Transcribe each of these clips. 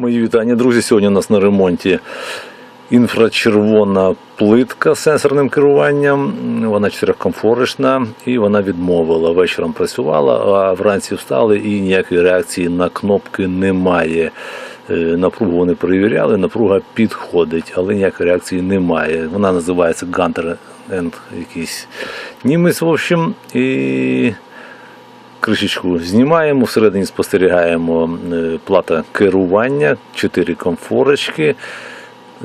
Мої вітання, друзі. Сьогодні у нас на ремонті інфрачервона плитка з сенсорним керуванням. Вона чотирьохкомфорочна і вона відмовила. Вечором працювала, а вранці встали і ніякої реакції на кнопки немає. Е, Напругу вони перевіряли, напруга підходить, але ніякої реакції немає. Вона називається and якийсь німець, в общем. І Кришечку знімаємо, всередині спостерігаємо е, плата керування, чотири комфорочки,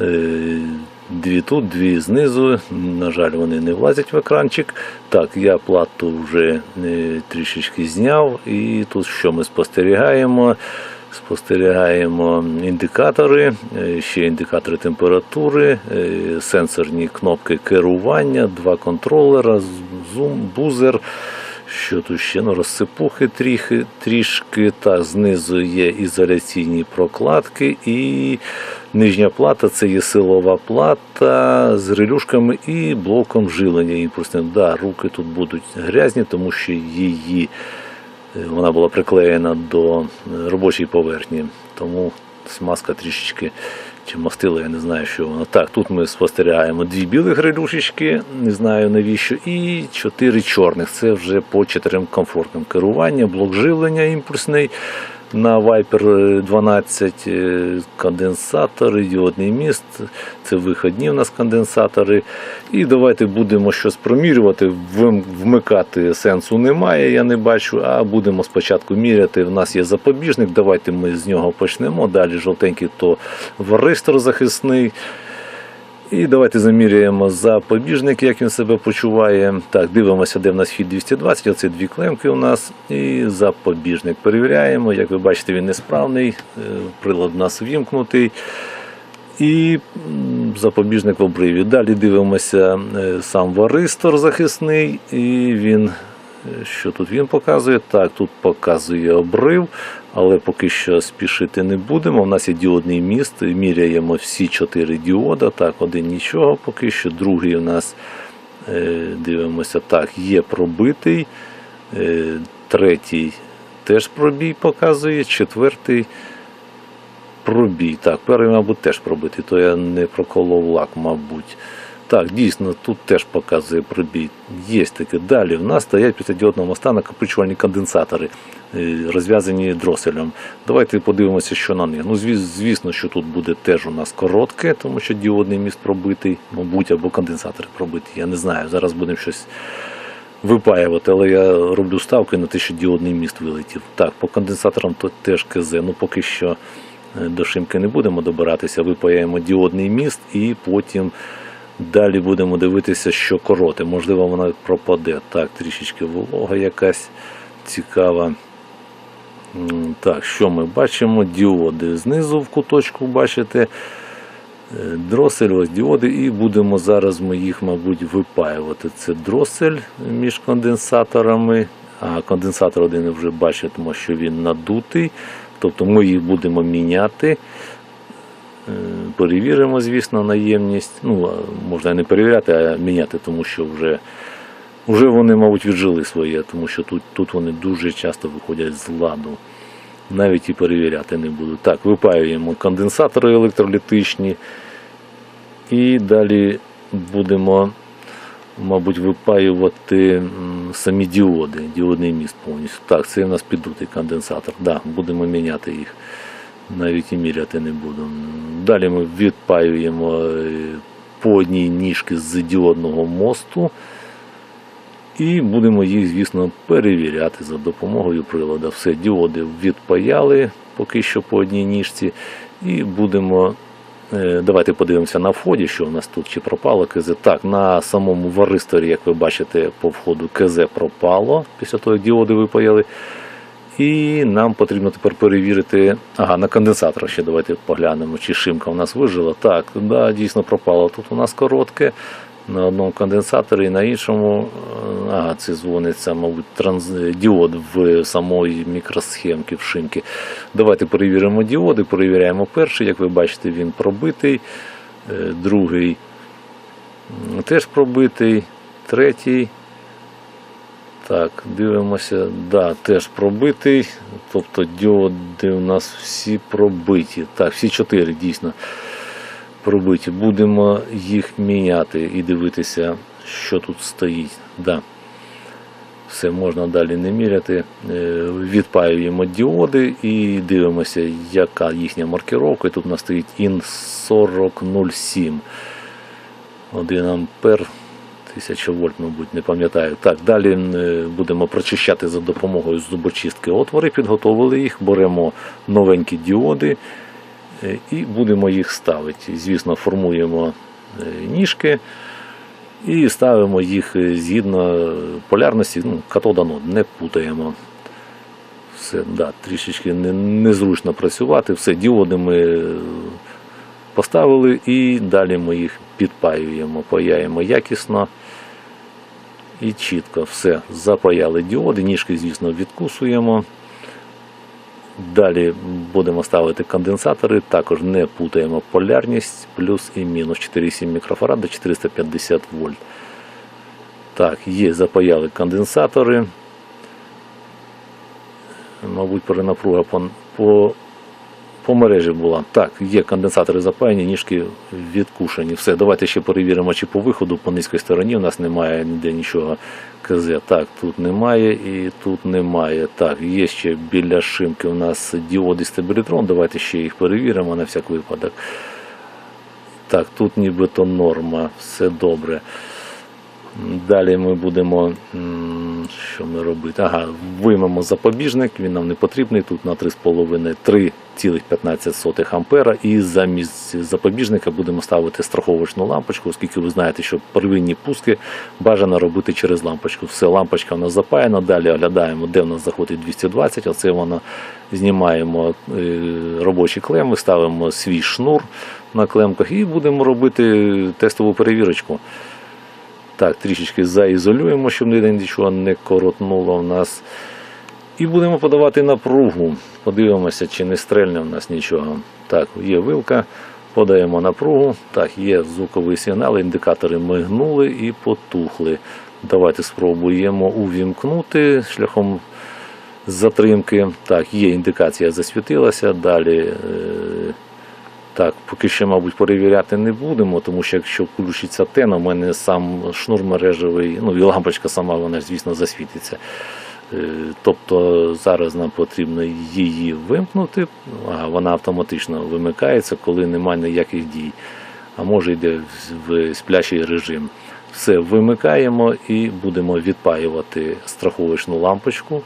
е, дві тут, дві знизу. На жаль, вони не влазять в екранчик. Так, я плату вже е, трішечки зняв, і тут що ми спостерігаємо? Спостерігаємо індикатори, ще індикатори температури, сенсорні кнопки керування, два контролера, зум, бузер. Що тут ще? Ну, розсипухи трішки, трішки. Так, знизу є ізоляційні прокладки і нижня плата це є силова плата з релюшками і блоком жилення імпульсним. Да, руки тут будуть грязні, тому що її е, вона була приклеєна до е, робочої поверхні. Тому смазка трішечки чи мастила, я не знаю, що воно. Так, тут ми спостерігаємо дві білих релюшечки, не знаю навіщо, і чотири чорних. Це вже по чотирьом комфортним керування, блок живлення імпульсний на Viper 12, е, конденсатори, діодний міст. Це виходні у нас конденсатори. І давайте будемо щось промірювати. Вмикати сенсу немає, я не бачу. А будемо спочатку міряти. У нас є запобіжник. Давайте ми з нього почнемо. Далі жовтенький то варистор захисний. І давайте заміряємо запобіжник, як він себе почуває. Так, дивимося, де в нас хід 220, оце дві клемки у нас. І запобіжник перевіряємо. Як ви бачите, він несправний, е, прилад у нас вімкнутий. І запобіжник в обриві. Далі дивимося е, сам варистор захисний, і він. Що тут він показує? Так, тут показує обрив, але поки що спішити не будемо. У нас є діодний міст, міряємо всі чотири діода. Так, один нічого поки що, другий у нас е, дивимося, так, є пробитий, е, третій теж пробій показує, четвертий пробій. Так, перший, мабуть, теж пробитий, то я не проколов лак, мабуть. Так, дійсно, тут теж показує пробій. Є таке. Далі в нас стоять після діодного моста накопичувальні конденсатори, е, розв'язані дроселем. Давайте подивимося, що на них. Ну, звісно, що тут буде теж у нас коротке, тому що діодний міст пробитий, мабуть, або конденсатори пробиті. Я не знаю. Зараз будемо щось випаювати, але я роблю ставки на те, що діодний міст вилетів. Так, по конденсаторам то теж КЗ. Ну поки що е, до шимки не будемо добиратися, випаяємо діодний міст і потім далі будемо дивитися, що короти. Можливо, вона пропаде. Так, трішечки волога якась цікава. Так, що ми бачимо? Діоди знизу в куточку, бачите. Е, Дросель, ось діоди, і будемо зараз ми їх, мабуть, випаювати. Це дросель між конденсаторами, а конденсатор один вже бачимо, що він надутий. Тобто ми їх будемо міняти. Е, Перевіримо, звісно, наємність. Ну, можна не перевіряти, а міняти, тому що вже, вже вони, мабуть, віджили своє, тому що тут, тут вони дуже часто виходять з ладу. Навіть і перевіряти не буду. Так, випаюємо конденсатори електролітичні. І далі будемо, мабуть, випаювати самі діоди, діодний міст повністю. Так, це у нас піддутий конденсатор. Да, будемо міняти їх. Навіть міряти не буду. Далі ми відпаюємо е, по одній ніжки з діодного мосту. І будемо їх, звісно, перевіряти за допомогою приладу. Все, діоди відпаяли поки що по одній ніжці. І будемо. е, Давайте подивимося на вході, що в нас тут чи пропало КЗ. Так, на самому варисторі, як ви бачите, по входу КЗ пропало після того, як діоди випаяли. І нам потрібно тепер перевірити. Ага, на конденсатор ще давайте поглянемо, чи шимка у нас вижила. Так, да, дійсно пропало. Тут у нас коротке. На одному конденсаторі, і на іншому. е, Ага, це дзвониться, мабуть, транс... діод в самої мікросхемки в шимки. Давайте перевіримо діоди. Перевіряємо перший. Як ви бачите, він пробитий. Е, Другий теж пробитий. Третій Так, дивимося, да, теж пробитий. Тобто діоди у нас всі пробиті. Так, всі чотири дійсно пробиті. Будемо їх міняти і дивитися, що тут стоїть. Да. Все можна далі не міряти. Е, Відпаюємо діоди і дивимося, яка їхня маркировка. Тут у нас стоїть IN 4007. 1 ампер. 1000 вольт, мабуть, не пам'ятаю. Так, далі е, будемо прочищати за допомогою зубочистки отвори, підготовили їх, беремо новенькі діоди е, і будемо їх ставити. Звісно, формуємо е, ніжки і ставимо їх згідно полярності, ну, катода нод, не путаємо. Все, да, трішечки не- незручно працювати. Все, діоди ми поставили і далі ми їх підпаюємо, паяємо якісно і чітко. Все, запаяли діоди, ніжки, звісно, відкусуємо. Далі будемо ставити конденсатори, також не путаємо полярність, плюс і мінус 4,7 мікрофарад до 450 вольт. Так, є, запаяли конденсатори. Мабуть, перенапруга по, по, по мережі була. Так, є конденсатори запаяні, ніжки відкушені. Все, давайте ще перевіримо, чи по виходу, по низькій стороні у нас немає ніде нічого КЗ. Так, тут немає і тут немає. Так, є ще біля шимки у нас діоди стабілітрон. Давайте ще їх перевіримо на всяк випадок. Так, тут нібито норма, все добре. Далі ми будемо. Що ми робити? Ага, виймемо запобіжник, він нам не потрібний. Тут на 3,5 3,15 ампера. І замість запобіжника будемо ставити страховочну лампочку, оскільки ви знаєте, що первинні пуски бажано робити через лампочку. Все, лампочка у нас запаяна. Далі оглядаємо, де в нас заходить 220. Оце воно знімаємо е, робочі клеми, ставимо свій шнур на клемках і будемо робити тестову перевірочку. Так, трішечки заізолюємо, щоб ніде нічого не коротнуло в нас. І будемо подавати напругу. Подивимося, чи не стрельне в нас нічого. Так, є вилка, подаємо напругу. Так, є звуковий сигнал, індикатори мигнули і потухли. Давайте спробуємо увімкнути шляхом затримки. Так, є індикація засвітилася. Далі. Так, поки що, мабуть, перевіряти не будемо, тому що якщо включиться тена, у мене сам шнур мережевий, ну і лампочка сама, вона звісно, засвітиться. Е, Тобто зараз нам потрібно її вимкнути, а вона автоматично вимикається, коли немає ніяких дій. А може йде в- в сплячий режим. Все вимикаємо і будемо відпаювати страховочну лампочку.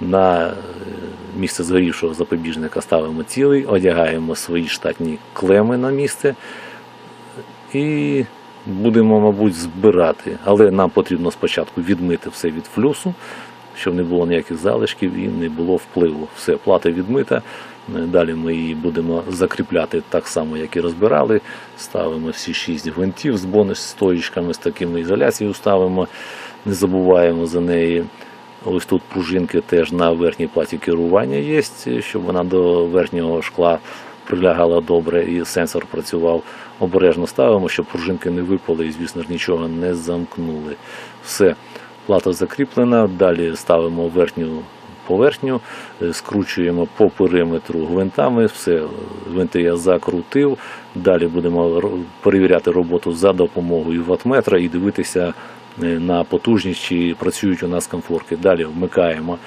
На місце згорівшого запобіжника ставимо цілий, одягаємо свої штатні клеми на місце і будемо, мабуть, збирати. Але нам потрібно спочатку відмити все від флюсу, щоб не було ніяких залишків і не було впливу. Все, плата відмита. Далі ми її будемо закріпляти так само, як і розбирали. Ставимо всі шість гвинтів з бонус стоїчками, з такими ізоляцією ставимо. Не забуваємо за неї. Ось тут пружинки теж на верхній платі керування є, щоб вона до верхнього шкла прилягала добре і сенсор працював. Обережно ставимо, щоб пружинки не випали і, звісно ж, нічого не замкнули. Все, плата закріплена. Далі ставимо верхню поверхню, е, скручуємо по периметру гвинтами. Все, гвинти я закрутив. Далі будемо перевіряти роботу за допомогою ватметра і дивитися на потужність, чи працюють у нас комфорки. Далі вмикаємо.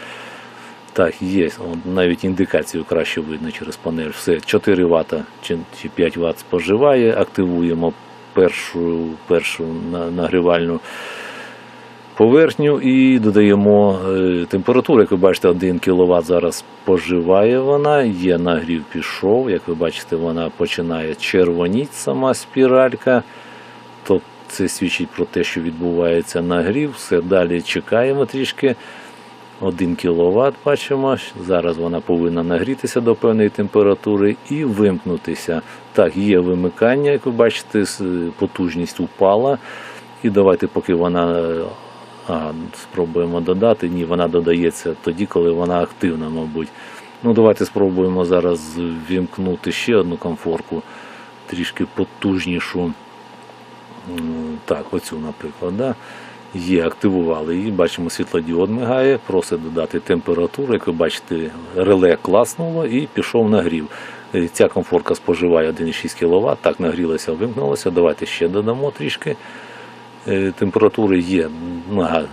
Так, є. Навіть індикацію краще видно через панель. Все, 4 Вт чи, чи 5 Вт споживає. Активуємо першу, першу нагрівальну поверхню і додаємо е, температуру. Як ви бачите, 1 кВт зараз споживає вона. Є нагрів пішов. Як ви бачите, вона починає червоніти сама спіралька. Тобто це свідчить про те, що відбувається нагрів. Все далі чекаємо трішки. 1 кВт бачимо. Зараз вона повинна нагрітися до певної температури і вимкнутися. Так, є вимикання, як ви бачите, потужність упала. І давайте, поки вона а, спробуємо додати. Ні, вона додається тоді, коли вона активна, мабуть. Ну, давайте спробуємо зараз вімкнути ще одну комфорку, трішки потужнішу. Так, оцю, наприклад. Да? Є, активували її, бачимо, світлодіод мигає, просить додати температуру. Як ви бачите, реле класнуло і пішов нагрів. Е, Ця комфорка споживає 1,6 кВт, так нагрілося, вимкнулося. Давайте ще додамо трішки. Е, Температури є.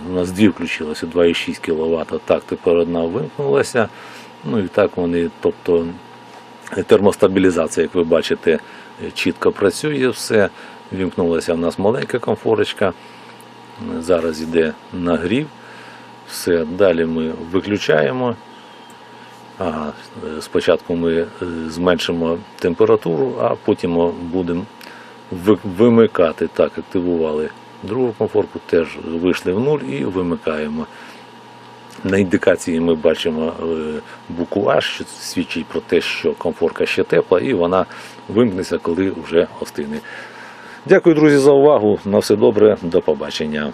У нас дві включилося, 2,6 кВт. Так, тепер одна вимкнулася. Ну і так вони, тобто термостабілізація, як ви бачите, е, чітко працює все. Вімкнулася в нас маленька комфорочка. Зараз йде нагрів. Все, далі ми виключаємо. Ага, спочатку ми е, зменшимо температуру, а потім будемо вимикати. Так, активували другу комфорку, теж вийшли в нуль і вимикаємо. На індикації ми бачимо е, букву А, що свідчить про те, що комфорка ще тепла, і вона вимкнеться, коли вже остине. Дякую, друзі, за увагу. На все добре, до побачення.